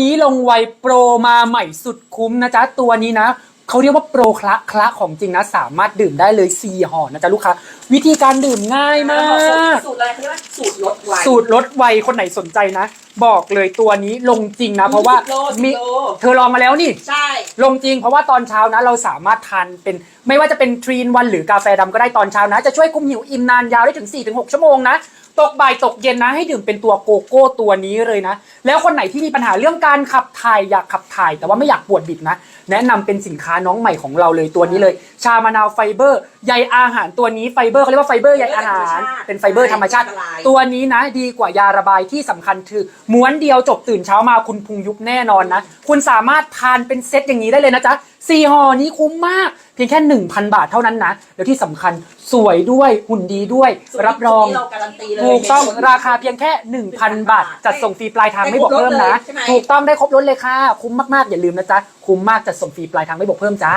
นี้ลงไวโปรมาใหม่สุดคุ้มนะจ๊ะ ตัวนี้นะเขาเรียกว่าโปรคละคละของจริงนะ สามารถดื่มได้เลย4ห่อนะจ๊ะลูกค้าวิธีการดื่มง่ายมากสูตรอะไรเขาเรียกว่าสูตรลดไวสูตรลดไวคนไหนสนใจนะบอกเลยตัวนี้ลงจริงนะ เพราะว่าสิบโลสิบมีโล เธอลองมาแล้วนี่ ใช่ ลงจริงเพราะว่าตอนเช้านะเราสามารถทานเป็นไม่ว่าจะเป็นทรีนวันหรือกาแฟดำก็ได้ตอนเช้านะ จะช่วยคุมหิวอิ่มนานยาวได้ถึง 4-6 ชั่วโมงนะ ตกบ่ายตกเย็นนะให้ดื่มเป็นตัวโกโก้ตัวนี้เลยนะ แล้วคนไหนที่มีปัญหาเรื่องการขับถ่ายอยากขับถ่าย แต่ว่าไม่อยากปวดบิดนะ แนะนำเป็นสินค้าน้องใหม่ของเราเลยตัวนี้เลย ชามะนาวไฟเบอร์ใยอาหารตัวนี้ไฟเบอร์เขาเรียกว่าไฟเบอร์ใยอาหาร เป็นไฟเบอร์ธรรมชาติ ตัวนี้นะดีกว่ายาระบายที่สำคัญคือม้วนเดียวจบตื่นเช้ามาคุณพุงยุบแน่นอนนะ คุณสามารถทานเป็นเซตอย่างนี้ได้เลยนะจ๊ะสี่ห่อนี้คุ้มมาก เพียงแค่ 1,000 บาทเท่านั้นนะ แล้วที่สำคัญสวยด้วยหุ่นดีด้วยสูตรับรองสูตนี้เราการันตีเลยถูกต้องราคาเพียงแค่ 1,000 บาท จัดส่งฟรีปลายทางไม่บวกเพิ่มนะได้ครบรสเลยใช่ไหมถูกต้องได้ครบรถเลยค่ะ คุ้มมากๆอย่าลืมนะจ๊ะ คุ้มมากจัดส่งฟรีปลายทางไม่บวกเพิ่มจ้า